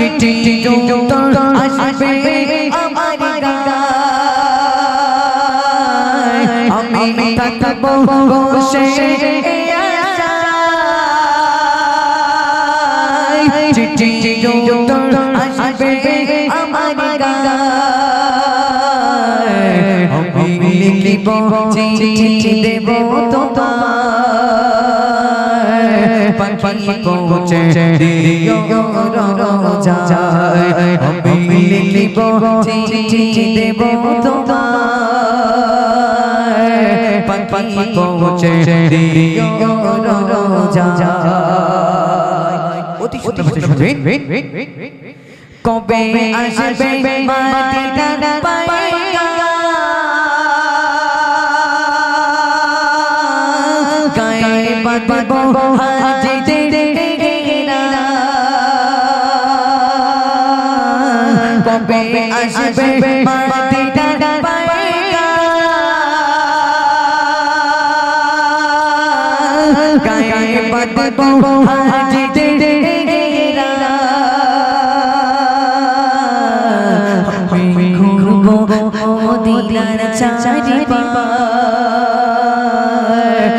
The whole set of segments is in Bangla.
চিঠি উত্তর আসবে আমার গায় আমি থাকব বসে চিঠি উত্তর আসবে আমার গায় আমি লিখিব চিঠি দেব তোমায় পাখি পৌঁছে দিও আমি লিখিব চিঠি দেব তোমায়। পাখি পৌঁছে দিও রাজা অতি কবে আসবে মাটিটার পাইয়া গায়ে বাঁধব হাজিদের কবে আসবে মাটিটার পাইয়া গায়ে ঘুরবো মদিনার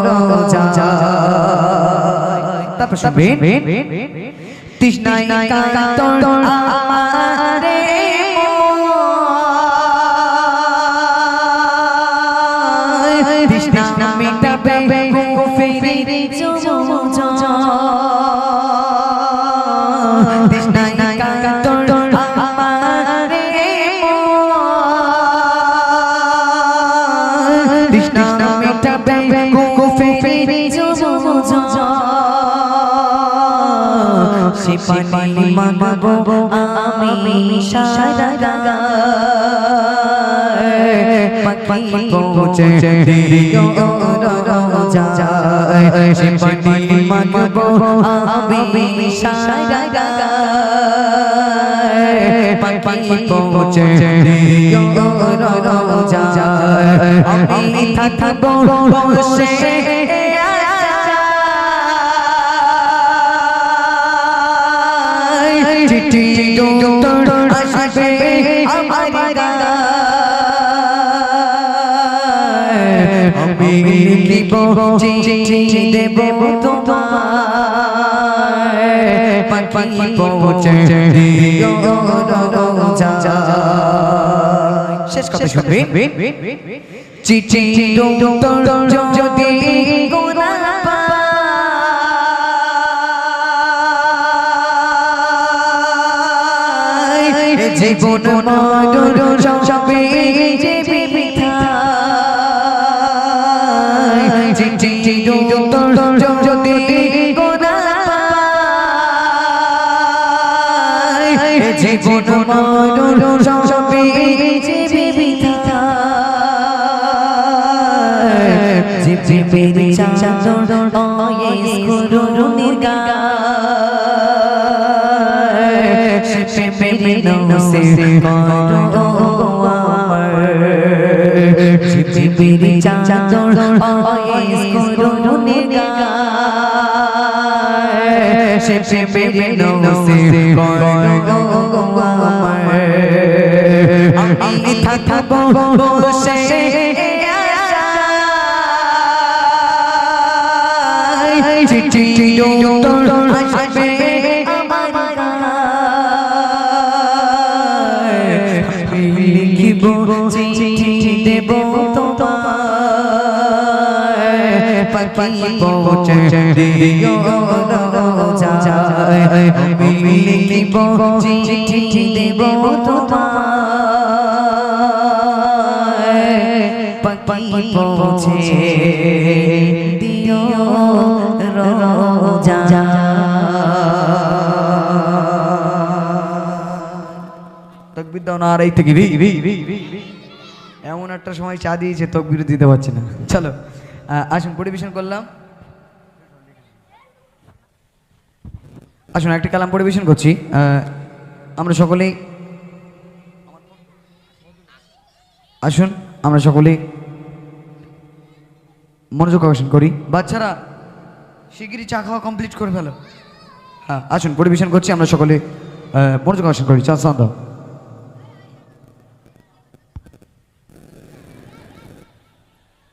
রাজা তারপর শুনবেন তৃষ্ণায় কাতর আমারে তৃষ্ণা মিটাবে পানি মাগবো আমি রাজা। সে পানি মাগবো আমি সারা পাখি পৌঁছে চিঠি আসবে আমার আমি লিখিব চিঠি দেব তোমায় পাখি পৌঁছে দিও রাজা শেষ কথা শুনবে চিঠি উত্তর জীবন মরণ সবে যে বিবিধা চিঠি যদি গোনা জীবন মরণ সবে সে পেপে নৌসে আমি থাকব বসে চিঠি আসবে লিখিব পাখি পৌঁছে দিও আমি লিখিব চিঠি দেব তোমায়। পাখি পৌঁছে দিও রোজায় তকবির দাও না আর এই থেকে রি রি রি রি রি। এমন একটা সময় চা দিয়েছে তকবির দিতে পারছি না। চলো আসুন পরিবেশন করলাম। আসুন একটি কালাম পরিবেশন করছি। আমরা সকলেই আসুন আমরা সকলেই মনোযোগ আকর্ষণ করি। বাচ্চারা শিগগিরই চা খাওয়া কমপ্লিট করে ফেলো। হ্যাঁ আসুন পরিবেশন করছি আমরা সকলে মনোযোগ আকর্ষণ করি। চা সান দাও।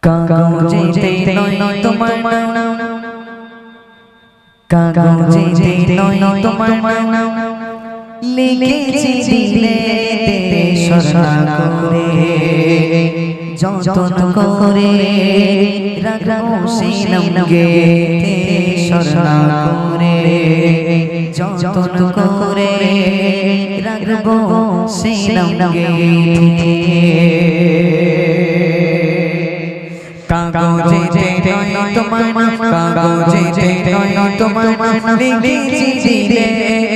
কাগজেতে নয় তোমার নাম। কাগজেতে নয় তোমার নাম। লিখেছি দিলে সরনা করে। যতন করে রাখব সেই নামকে। সরনা করে। যতন করে রাখব সেই নামকে। কাগজে নয় তোমার কাগজে নয় তোমার লিখেছি দিলে।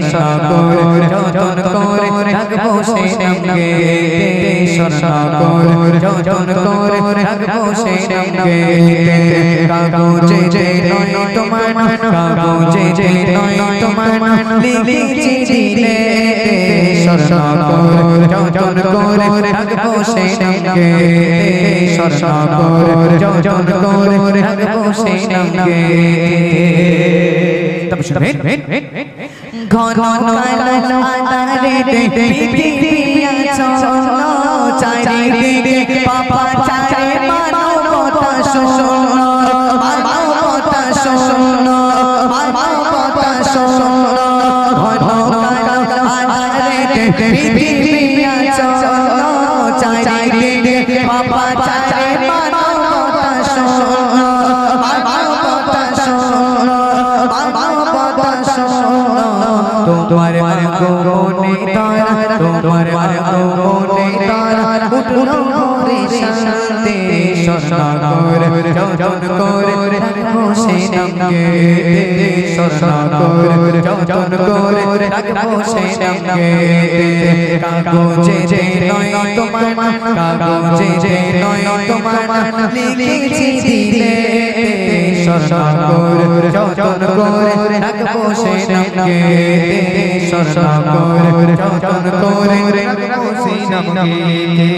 সরসাগর যতন করে রাখব সেই নামকে। সরসাগর যতন করে রাখব সেই নামকে। কাগজে নয় তোমার কাগজে নয় তোমার লিখেছি দিলে সরসাগর যতন করে রাখব সেই নামকে। সরসাগর যতন করে রাখব সেই নামকে। তবে শুনবেন ঘন কালো আধারে পৃথিবী আচ্ছন্ন চারিদিকে পাপা চারে মানবতা শূন্য মানবতা তোমার গোপনে তারা তোমার গোপনে তারা উঠল রে শান্তি সরসাগর যতন করে রাখব সেই নামকে। সরসাগর যতন করে রাখব সেই নামকে। কাগজে যে নয় তোমার কাগজে যে নয় তোমার লিখেছি দিলে। সরসাগর যতন করে রাখব সেই নামকে। সরসাগর যতন করে রাখব সেই নামকে।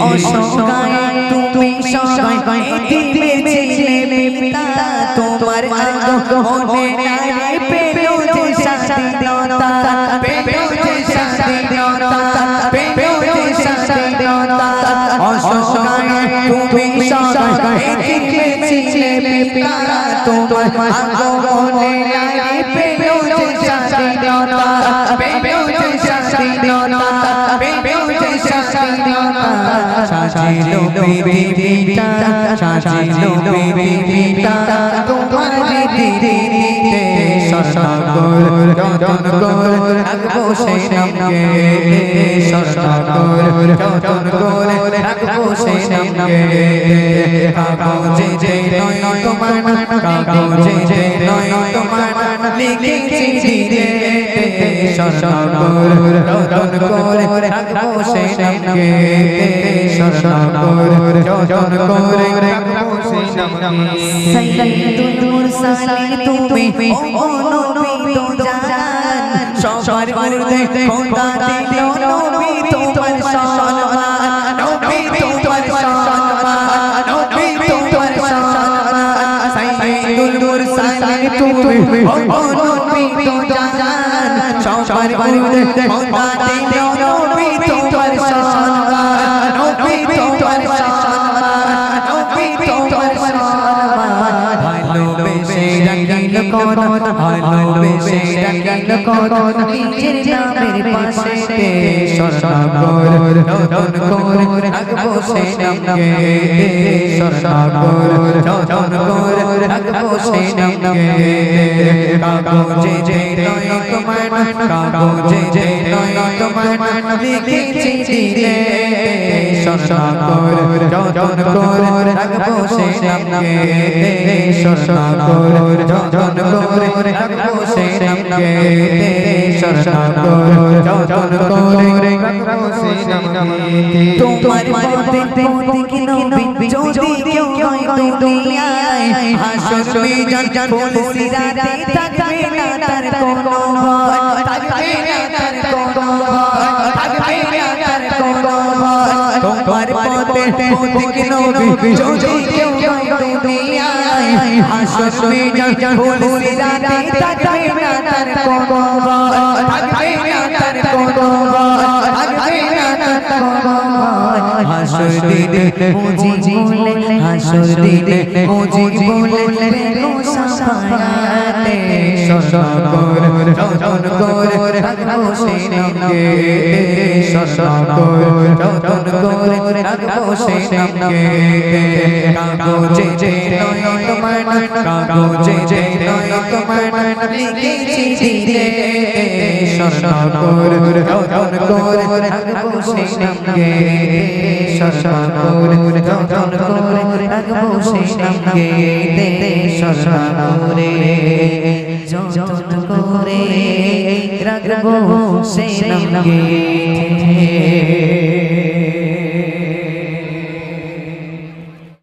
অসংখ্যায় তুমি সবাই দিবে ছেলে পিতা, তোমার আগমনে নারী পেল যে স্বাধীনতা। পেল যে স্বাধীনতা, পেল যে স্বাধীনতা। অসংখ্যায় তুমি সবাই দিবে ছেলে পিতা, তোমার আগমনে সাজিলো পৃথিবীটা সাজিলো পৃথিবীটা তোমার দিদিতে সরসাগর যতন করে রাখব সেই নামকে। সরসাগর যতন করে রাখব সেই নামকে। কাগজে যে নয় তোমার কাগজে যে নয়, তোমার লিখেছি দিলে সরসাগর যতন করে রাখব সেই নামকে সরসাগর যতন করে রাখব সেই নামকে সাইয়্যিদুল মুরসালিন তুমি ও নবী তো জান সবার মধ্যে খোদা দিল নবী তোমার সম্মান নবী তোমার সম্মান নবী তোমার সম্মান সাইয়্যিদুল মুরসালিন তুমি ও নবী তো জান সবার কত ভালোবেসে ডাকিল কত নিজের নামের পাশে শরণাগর যতন করে রাখব সে নামকে শরণাগর যতন করে রাখব সে নামকে কাগজে যে নয় তোমার কাগজে যে নয় তোমার করে রাখব সে নামকে শরণাগর যতন করে রাখব সে নামকে শরণাগর যতন করে রাখব সে নামকে তোমার পথে পথে নবী যদি কেউ দুনিয়ায় হাসর মিজান বলছি রাতে থাকবে না তার কোনো ভয় পথে নবী যদি কেউ হয় দুনিয়ায় হাসর মিজান বলছি রাতে থাকবে না তার কোনো থাকবে না তার কোনো থাকবে না তার কোনো হাসর দিনে মুজি বলে হাসর দিনে মুজি বলে বেগো সাফায়াতে সরগর যতন করে রাখব সে নামকে সরগর যতন করে রাখব সে কাগজে যে নয় তোমার কাগজে যে নয় তোমার লিখেছি দিলে সরগর যতন করে রাখব সে নামকে সরগর যতন করে থাকব সেই নামকে দেতে সর্বাপুরে যতন করে রাখব সেই নামকে